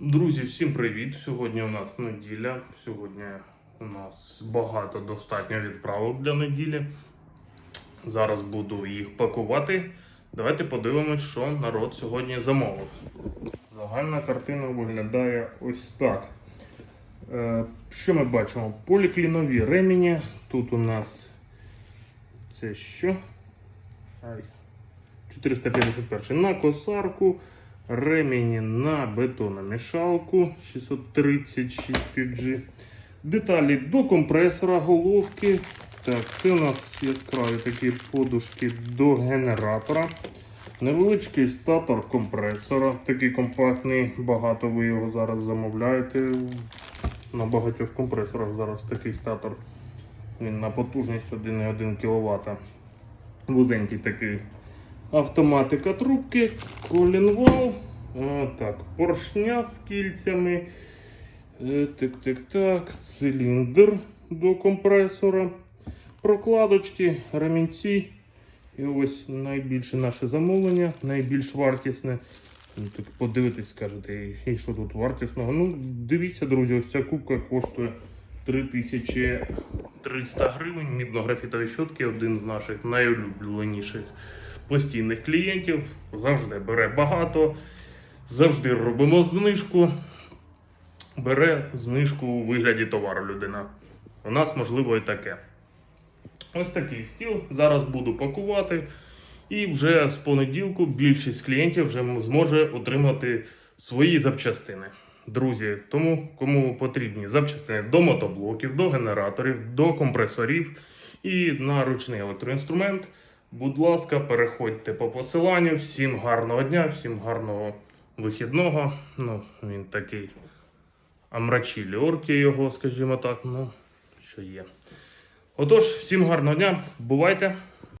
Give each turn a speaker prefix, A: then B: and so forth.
A: Друзі, всім привіт! Сьогодні у нас неділя. Сьогодні у нас багато достатньо відправок для неділі. Зараз буду їх пакувати. Давайте подивимось, що народ сьогодні замовив. Загальна картина виглядає ось так. Е, Що ми бачимо? Поліклінові ремені. Тут у нас це що? 451 на косарку. Ремені на бетономішалку 636 PG. Деталі до компресора головки. Так, це у нас яскраві такі подушки до генератора. Невеличкий статор компресора. Такий компактний, багато ви його зараз замовляєте. На багатьох компресорах зараз такий статор. Він на потужність 1,1 кВт. Вузенький такий. Автоматика трубки, колінвал. Так, поршня з кільцями. Е, Так, так, так. Циліндр до компресора. Прокладочки, ремінці. І ось найбільше наше замовлення, найбільш вартісне. Ну, Так подивитись, скажете, і- що тут вартісного. Ну, дивіться, друзі, ось ця кубка коштує 3300 гривень. Мідно-графітові щотки, один з наших найулюбленіших постійних клієнтів. Завжди бере багато, завжди робимо знижку. Бере знижку у вигляді товару людина. У нас можливо і таке. Ось такий стіл. Зараз буду пакувати. І вже з понеділку більшість клієнтів вже зможе отримати свої запчастини. Друзі, тому кому потрібні запчастини до мотоблоків, до генераторів, до компресорів і на ручний електроінструмент, будь ласка, переходьте по посиланню. Всім гарного дня, всім гарного вихідного. Ну, він такий амрачілі орки його, скажімо так, ну, що є. Отож, всім гарного дня, бувайте!